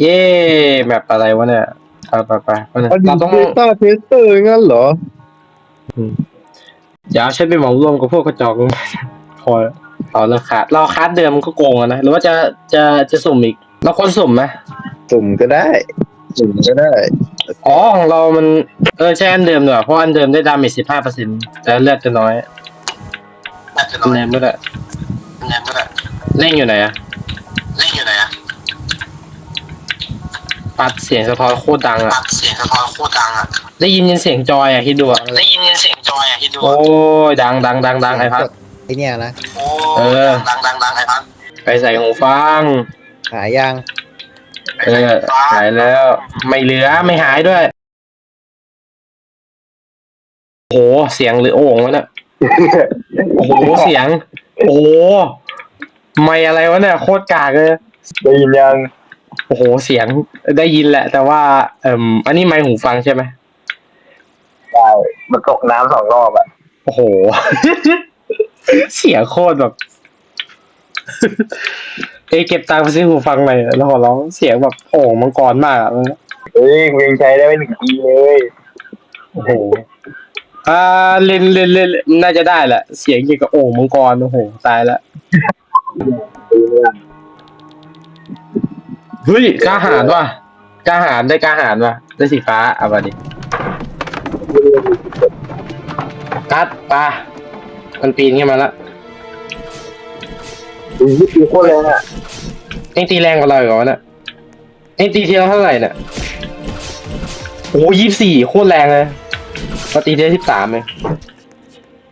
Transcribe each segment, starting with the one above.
เย่แบบอะไรวะเนี่ยไปไปไปไปเนี่ยอดีเราตต้องเบต้าเทสเตอร์งั้นเหรอ อย่าเอาฉันไปเหมารวมกับพวกกระจอก พอแล้วเอาเราขาดเราคัดเดิมก็โกงอะนะหรือว่าจะจะจะสุ่มอีก เราควรสุ่มไหมสุ่มก็ได้ สุ่มก็ได้ อ๋อของเรามันเออใช่อันเดิมดีกว่าเพราะอันเดิมได้ดาเมจสิบห้าเปอร์เซ็นต์แต่เลือดจะน้อยอันเดิมไม่ได้อันเดิมไม่ได้เร่งอยู่ไหนอะเร่งอยู่ไหนอะ ปัดเสียงสะท้อนโคตรดังอะปัดเสียงสะท้อนโคตรดังอะ ได้ยินยินเสียงจอยอะคิดดูอะได้ยินเสียงจอยอะคิดดูโอ้ยดังดังดังดังไอพัด ไอเนี่ยนะโอ้เออ ดังดังดังไอ้พันไปใส่หูฟัง หายยังเออหายแล้ว ไม่เหลือไม่หายด้วยโอ้โหเสียงหรือโอ่งวะเนี่ยโอ้โหเสียง โอ้โหไม่อะไรวะเนี่ยโคตรกากเลยได้ยินยัง โอ้โหเสียงได้ยินแหละ แต่ว่าเอ่มอันนี้ไมค์หูฟังใช่ไหมได้มันตกน้ำสองรอบอะโอ้โห เสียงโคตรแบบ เอยเก็บตังค์ไปซื้อหูฟังหน่อยแล้วขอร้องเสียงแบบโอ่งมังกรมากอะเฮ้ยกูยังใช้ได้ไม่ถึงปีเลยโอ้โหอ่าเล่นเล่นเล่นน่าจะได้แหละ เสียงอย่างกับโอ่งมังกรโอ้โหตายละ เฮ้ยกล้าหาญว่ะกล้าหาญได้กล้าหาญว่ะได้สีฟ้าเอามาดิกัดปลามันปีนขึ้นมาละอุ้ยปีโคตรแรงอะเอ็งตีแรงกว่าเราอีกเหรอวะเนี่ยเอ็งตีทีละเท่าไหร่เนี่ยโอ้ยี่สี่โคตรแรงเลยปกตีทีละสิบสามเลย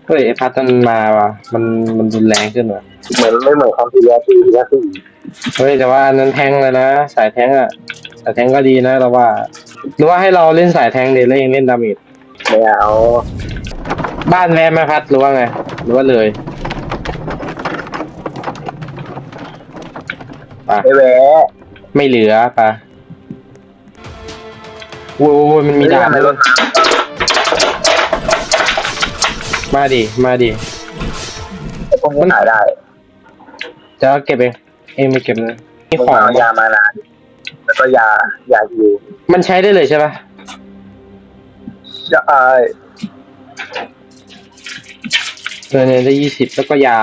เฮ้ยไอพัดมันมาว่ะมันมันรุนแรงขึ้นว่ะเหมือนไม่เหมือนคำที่แล้วปีที่แล้วสี่ เฮ้ยแต่ว่าอันนั้นแทงเลยนะ สายแทงอะสายแทงก็ดีนะเราว่า หรือว่าให้เราเล่นสายแทงเดแล้วยังเล่นดาเมจไม่เอา บ้านแวะไหมพัดหรือว่าไง หรือว่าเลยปะไม่แวะไม่เหลือปะโว้ยโว้ยโว้ยมันมีดาบด้วยมาดิ มาดิพวกนี้ขายได้ จะเก็บเอง เองไม่เก็บเลยมีมึงของเอายามานานแล้วก็ยายาฮิวมันใช้ได้เลยใช่ปะใช่เออเนี่ยได้ยี่สิบแล้วก็ยา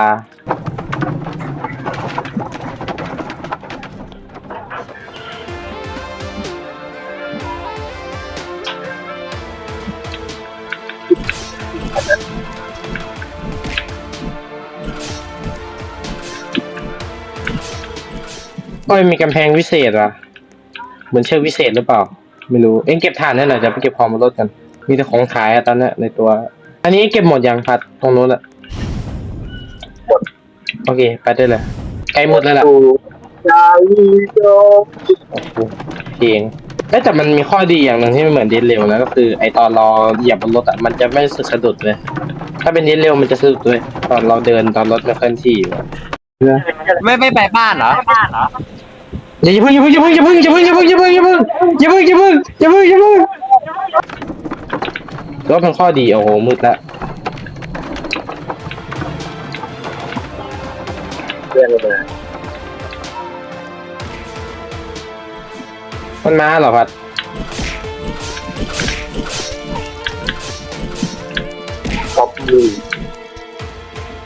ก็มีกำแพงวิเศษว่ะ เหมือนเชือกวิเศษหรือเปล่า ไม่รู้ เอ็งเก็บถ่านนั่นแหละจะไปเก็บของมาลดกัน มีแต่ของขายอะตอนนี้ในตัว อันนี้เก็บหมดยังพัดตรงนู้นอะโอเค ไปได้เลยใกล้หมดแล้วล่ะดูยาฮิโดโอ้โหเพลงแต่มันมีข้อดีอย่างหนึ่งที่ไม่เหมือนดิสเร็วนะก็คือไอตอนรอเหยียบบนรถอะมันจะไม่สะดุดเลย ถ้าเป็นดิสเร็วมันจะสะดุดด้วยตอนเราเดินตอนรถไม่เคลื่อนที่อยู่ไม่ไม่ไปบ้านเหรอ อย่าอย่าเพิ่งอย่าเพิ่งอย่าเพิ่งอย่าเพิ่งอย่าเพิ่งอย่าเพิ่งอย่าเพิ่งอย่าเพิ่งอย่าเพิ่งอย่าเพิ่งอย่าเพิ่งอย่าเพิ่งรถมันข้อดีโอ้โหมืดละเพื่อนเลยนะมันมาเหรอพัดท็อปมี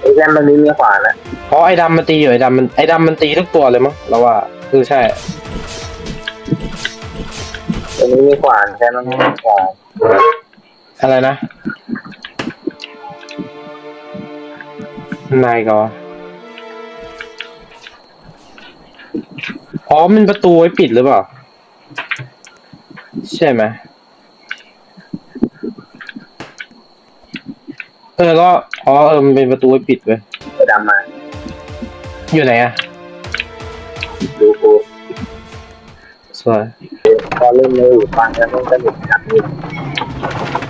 ไอ้แซมมันมีมีขวานนะเพราะไอ้ดำมันตีอยู่ไอ้ดำมันไอ้ดำมันตีทุกตัวเลยมั้งเราว่าเออใช่ตรงนี้มีขวานแซมมันไม่มีขวานอะไรนะนายก็อ๋อมันประตูไว้ปิดหรือเปล่า ใช่ไหมเออแล้วอ๋อเออมันเป็นประตูไว้ปิดเว้ยไอ้ดำมา อยู่ไหนอะ สวยพอเล่นเลยฟังกันต้องสนุกครับนี่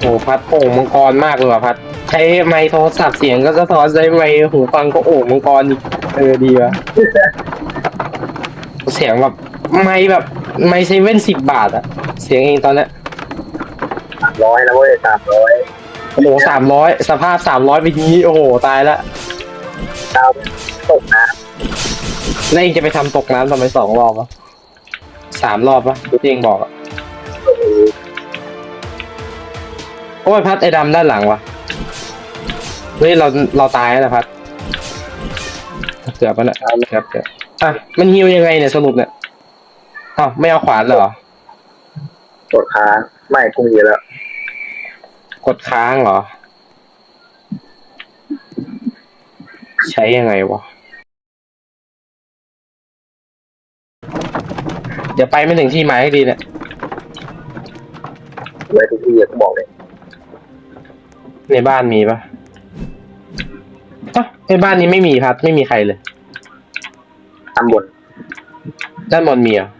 โอ้พัดโอ่งมังกรมากเลยว่ะพัด ใช้ไมค์โทรศัพท์เสียงก็สะท้อนใช้ไมค์หูฟังก็โอ่งมังกรอีกเออดีวะเสียงแบบไมค์แบบไมค์เซเว่นสิบบาทอะเสียงเองตอนเนี้ยสามร้อยแล้วเว้ยสามร้อยโอ้โหสามร้อยสภาพสามร้อยไปนี้โอ้โหตายละดาวตกน้แล้วเองจะไปทำตกน้ำทำไมสองรอบวะ สามรอบปะที่เองบอกอะโอ้ยพัดไอ้ดำด้านหลังวะเฮ้ยเราเราตายแล้วนะพัดเกือบปะเนี่ยเกือบเกือบอะมันฮิวยังไงเนี่ยสรุปเนี่ยอ้าวไม่เอาขวานเหรอกดค้างไม่กูมีแล้ว กดค้างเหรอ ใช้ยังไงวะ เดี๋ยวไปไม่ถึงที่หมายให้ดีเนี่ยไว้ทุกที่อะกูบอกเลยในบ้านมีปะอะในบ้านนี้ไม่มีพัดไม่มีใครเลย ตำบลด้านบนมีเหรอะ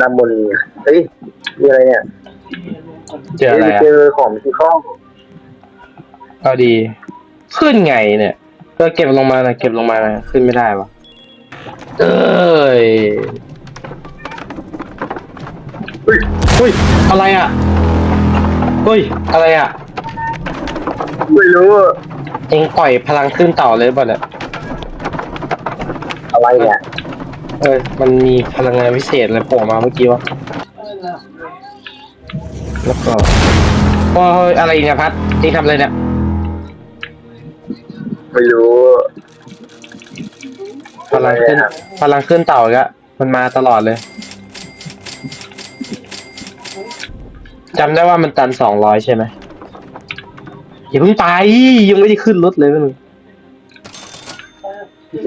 ตำบลมีเฮ้ยมีอะไรเนี่ยเจออะไรฮ้ยอะเจอของที่ข้องเอาดี ขึ้นไงเนี่ย เออเก็บลงมานะเก็บลงมานะขึ้นไม่ได้วะเอ้ยเฮ้ยเฮ้ยอะไรอะเฮ้ยอะไรอะ ไม่รู้เองปล่อยพลังขึ้นเต่าเลยหรือเปล่ะเนี่ยอะไรเนี่ยเออมันมีพลังงานพิเศษอะไรโผล่มาเมื่อกี้วะแล้วก็โอ้ยอะไรเนี่ยพัดเองทำอะไรเนี่ย ไม่รู้ พลังขึ้นพลังขึ้นเต่าอีกอะมันมาตลอดเลยจำได้ว่ามันตันสองร้อยใช่ไหมอย่าเพิ่งไปยังไม่ได้ขึ้นรถเลยมึง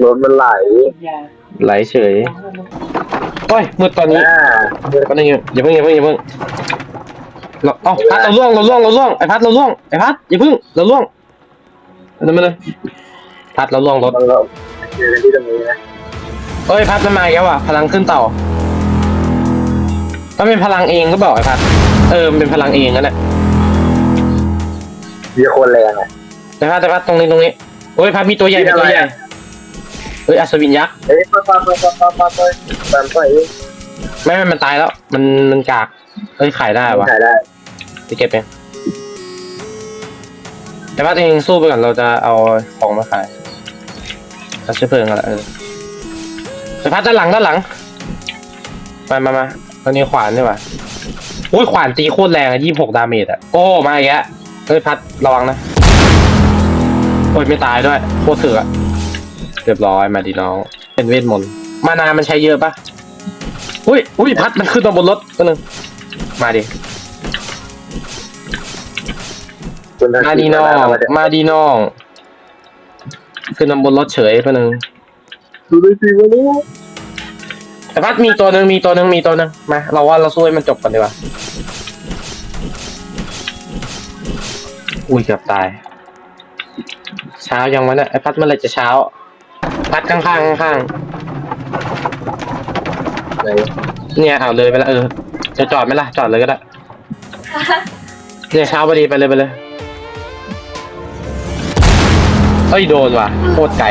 รถมันไหลไหลเฉยโอ้ยมืดตอนนี้อ่า ก็นึงอย่าเพิ่งอย่าเพิ่งอย่าเพิ่งเราเอ้าพัดเราล่วงเราล่วงเราล่วงไอพัดเราล่วงไอพัดอย่าเพิ่งเราล่วง นั่นมาเลยพัดเราล่วงรถมันก็เจอกันที่ตรงนี้นะเอ้ยพัดมันมาอีกแล้วว่ะพลังขึ้นเต่าถ้าเป็นพลังเองก็บอกไอพัด เออมันเป็นพลังเองนั่นแหละมีคนแรงอะ ไอพัดไอพัดตรงนี้ตรงนี้โอ้ยพัดมีตัวใหญ่มีตัวใหญ่เฮ้ยอัศวินยักษ์เฮ้ยปั๊บปั๊บปั๊บปั๊บปั๊บปั๊บปั๊บปั๊บไม่ไม่มันตายแล้ว มันมันกากเอ้ยขายได้วะถ่ายได้ ไปเก็บเอง แต่พัดเองสู้ไปก่อนเราจะเอาของมาขายเอาเชื้อเพลิงกันละเออไอพัดด้านหลังด้านหลัง มามามาตอนนี้ขวานนี่หว่าโอ้ยขวานตีโคตรแรงอะยี่หกดาเมจอะโอ้มาอีกแล้วเฮ้ยพัดระวังนะโอ้ยไม่ตายด้วยโคตรเถื่อเรียบร้อยมาดีน้อง เป็นเวทมนต์มานามันใช้เยอะปะอุ้ยอุ้ยพัดมันขึ้นมาบนรถก็นึงมาดิ คุณทักมาษิดีณน้อง มาเนี่ยมาดีน้อง ขึ้นมาบนรถเฉยก็นึงดูดูสิวันนี้แต่พัดมีตัวหนึ่งมีตัวหนึ่งมีตัวหนึ่งมา เราว่าเราสู้ให้มันจบก่อนดีกว่า อุ้ยเกือบตาย เช้ายังวะเนี่ยไอ้พัดเมื่อไหรจะเช้า พัดข้างๆข้างไหนๆเนี่ยเอาเลยไปละเออ จะจอดไหมล่ะจอดเลยก็ได้ เนี่ยเช้าพอดีไปเลยไปเลย เอ้ยโดนว่ะโคตรไกล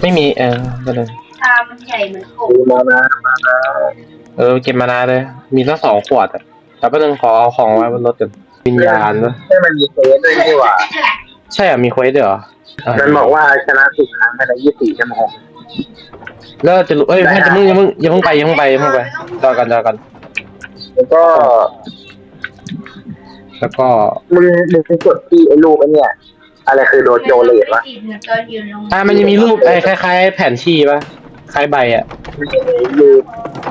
ไม่มีเออก็เลยตามันใหญ่เหมือนกบดูมานะมานะเออเก็บมานานเลย มีตั้งสองขวดอะแต่ประเด็นงขอเอาของไว้บนรถกันวิญญาณเนอะให้มันมีเควสด้วยนี่หว่าใช่เหรอมีเควสด้วยเหรออะมันบอกว่าชนะสิบครั้งภายในยี่สิบสี่ชั่วโมงแล้วจะรู้เอ้ยไม่จะมึงอย่ามึงอย่าเพิ่งไปอย่าเพิ่งไปอย่าเพิ่งไปรอกันรอกันแล้วก็ แล้วก็มึงมึงไปกดที่ไอ้รูปไอ้เนี่ย อะไรคือโดโจเลตวะตอนยืนลงอ่ามันจะมีรูปไอ้คล้าย ๆ แผนที่ปะคล้ายใบอะมันจะมีรูป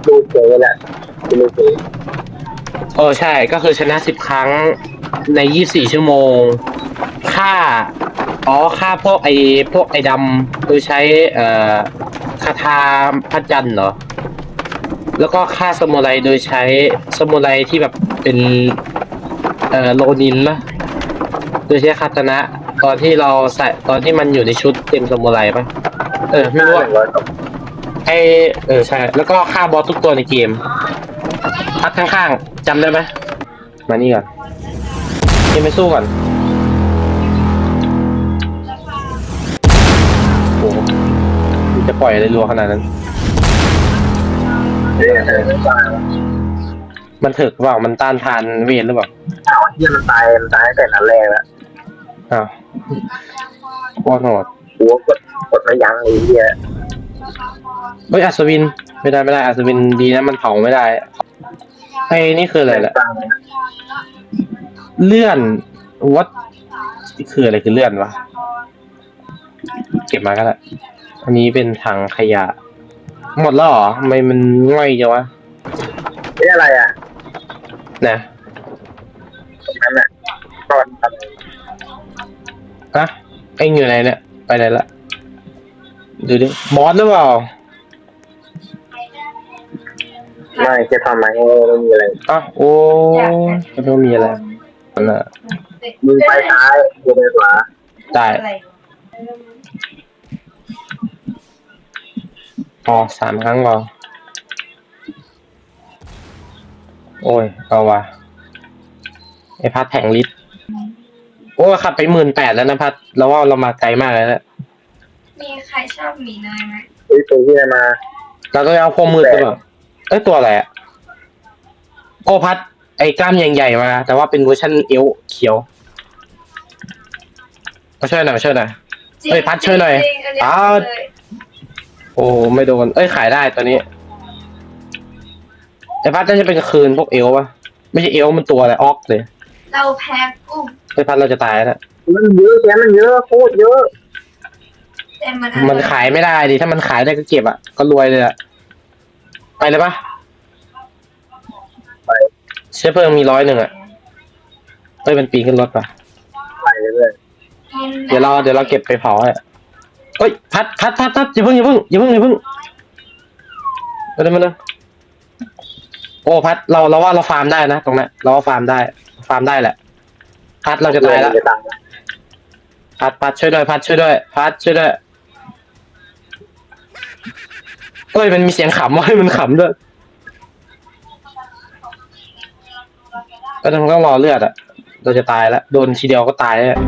รูปเจแหละเป็นรูปเจเออใช่ก็คือชนะสิบครั้งในยี่สี่ชั่วโมงฆ่า อ๋อฆ่าพวกไอ้พวกไอ้ดำโดยใช้ เอ่อคาถาพระจันทร์เหรอ แล้วก็ฆ่าสมุไรโดยใช้สมุไรที่แบบเป็น เอ่อโลนินนะโดยใช้คาตนะตอนที่เราใส่ตอนที่มันอยู่ในชุดเต็มสมุไรปะเออไม่รู้หอะนึ่งร้อยสองไอเออใช่ แล้วก็ฆ่าบอสทุกตัวในเกมพักข้างๆจำได้ไหมมานี่ก่อนยังไม่สู้ก่อนโอ้โหจะปล่อยอะไรรัวขนาดนั้นเออเออไม่ได้วะมันถึกเปล่ามันต้านทานเวทหรือเปล่าเอาเหี้ยมันตายมันตายตั้งแต่นัดแรกแล้วอ้าวโคตรโหดหัวกดกดไม่ยั้งเลยเหี้ยเฮ้ยอัศวิน ไม่ได้ไม่ได้อัศวินดีนะมันเผาไม่ได้ไอ้นี่คืออะไรแหละตั้งเลื่อนวัดคืออะไรคือเลื่อนวะเก็บมาก็ได้อันนี้เป็นถังขยะ หมดแล้วเหรอทำไมมันง่อยจังวะ นี่อะไรอะ นะตรงนั้นอะตอนทำอะไอ้อยู่ไหนเนี่ย ไปไหนละดูดิบอสหรือเปล่าไม่จะทำไมไม่มีอะไรอ้าวโอ้ก็ไม่มีอะไรนั่นน่ะมึงไปซ้ายกูไปขวาได้อะไรพอสามครั้งพอ โอ้ย เอาว่ะไอพัดแผงลิตรโอ้ยขับไปหมื่นแปดแล้วนะพัดเราว่าเรามาไกลมากแล้วนะมีใครชอบหมีเนยไหมเฮ้ยตัวเหี้ยมา เราต้องเอาพวกมืดหรือเปล่าเอ้ยตัวอะไรอะโอ้พัด ไอ้กล้ามใหญ่ๆมา แต่ว่าเป็นเวอร์ชันเอลเขียวมาช่วยหน่อยมาช่วยหน่อยเฮ้ยพัดช่วยหน่อยจริงๆอันนี้พัดเลยโอ้ไม่โดน เอ้ยขายได้ตัวนี้ ไอ้พัดน่าจะเป็นคืนพวกเอลปะไม่ใช่เอลมันตัวอะไรออกเลยเราแพ้กุ้งไอ้พัดเราจะตายแล้วนะมันเยอะแกมันเยอะโคตรเยอะ แต่มันมันขายไม่ได้ดิถ้ามันขายได้ก็เก็บอะก็รวยเลยอะไปเลยปะไป เชื้อเพลิงมีร้อยหนึ่งอะเอ้ยมันปีนขึ้นรถปะไปเรื่อยเดี๋ยวเราเดี๋ยวเราเก็บไปเผาอะเอ้ยพัดพัดพัดพัดอย่าเพิ่งอย่าเพิ่งอย่าเพิ่งอย่าเพิ่งมาเลยมาเลย โอ้พัดเราเราว่าเราฟาร์มได้นะตรงนั้นเราว่าฟาร์มได้ ฟาร์มได้แหละ พัดเราจะตายแล้วจะตายพัดพัดช่วยด้วยพัดช่วยด้วยพัดช่วยด้วยเอ้ยมันมีเสียงขำว่าให้มันขำด้วยก็ต้องต้องรอเลือดอะเราจะตายแล้วโดนทีเดียวก็ตายแล้ว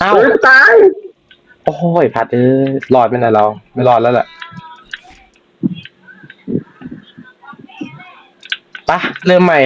อ้าวเฮ้ยกูตายโอ้ยพัดเอ้ยรอดไหมนะเรา ไม่รอดแล้วแหละ ปะเริ่มใหม่